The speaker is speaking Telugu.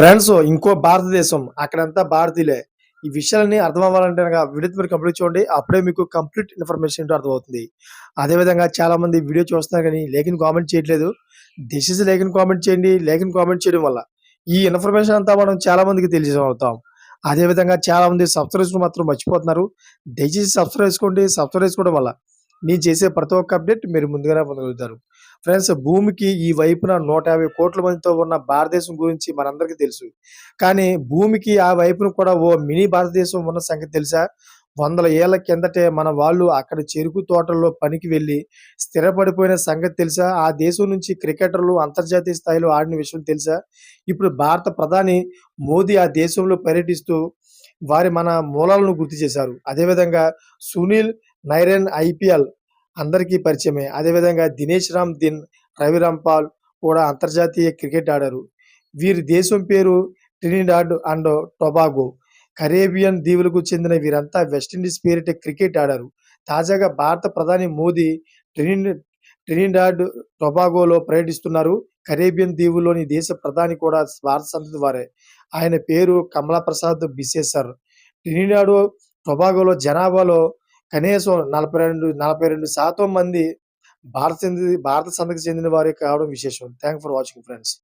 ఫ్రెండ్స్ ఇంకో భారతదేశం అక్కడంతా భారతీయులే. ఈ విషయాలన్నీ అర్థం అవ్వాలంటే వీడియో మీరు కంప్లీట్ చూడండి అప్పుడే మీకు కంప్లీట్ ఇన్ఫర్మేషన్ ఏంటో అర్థమవుతుంది. అదేవిధంగా చాలా మంది వీడియో చూస్తున్నారు కానీ లేఖని కామెంట్ చేయట్లేదు. దిస్ ఇస్ లేఖని కామెంట్ చేయండి లేఖని కామెంట్ చేయడం వల్ల ఈ ఇన్ఫర్మేషన్ అంతా మనం చాలా మందికి తెలియజేస్తాం అదేవిధంగా చాలా మంది సబ్స్క్రైబ్ మాత్రం మర్చిపోతున్నారు. దయచేసి సబ్స్క్రైబ్ చేసుకోండి సబ్స్క్రైబ్ చేసుకోవడం వల్ల నేను చేసే ప్రతి ఒక్క అప్డేట్ మీరు ముందుగానే పొందగలుగుతారు. ఫ్రెండ్స్ భూమికి ఈ వైపున నూట యాభై కోట్ల మందితో ఉన్న భారతదేశం గురించి మనందరికీ తెలుసు. కానీ భూమికి ఆ వైపున కూడా ఓ మినీ భారతదేశం ఉన్న సంగతి తెలుసా? వందల ఏళ్ళ కిందటే మన వాళ్ళు అక్కడ చెరుకు తోటల్లో పనికి వెళ్ళి స్థిరపడిపోయిన సంగతి తెలుసా? ఆ దేశం నుంచి క్రికెటర్లు అంతర్జాతీయ స్థాయిలో ఆడిన విషయం తెలుసా? ఇప్పుడు భారత ప్రధాని మోదీ ఆ దేశంలో పర్యటిస్తూ వారి మన మూలాలను గుర్తు చేశారు. అదేవిధంగా సునీల్ నైరన్ ఐపీఎల్ అందరికీ పరిచయమే. అదేవిధంగా దినేష్ రామ్ దిన్ రవి రాంపాల్ కూడా అంతర్జాతీయ క్రికెట్ ఆడారు. వీరి దేశం పేరు ట్రినిడాడ్ అండ్ టొబాగో. కరేబియన్ దీవులకు చెందిన వీరంతా వెస్టిండీస్ పేరిట క్రికెట్ ఆడారు. తాజాగా భారత ప్రధాని మోదీ ట్రిని ట్రినిడాడ్ టొబాగోలో పర్యటిస్తున్నారు. కరేబియన్ దీవుల్లోని దేశ ప్రధాని కూడా భారత సంతతి వారే. ఆయన పేరు కమలా ప్రసాద్ బిసేసర్ ట్రినిడాడో టొబాగోలో జనాభాలో కనీసం నలభై రెండు నలభై రెండు శాతం మంది భారత చెంది భారత సంతతికి చెందిన వారే కావడం విశేషం. Thank for watching friends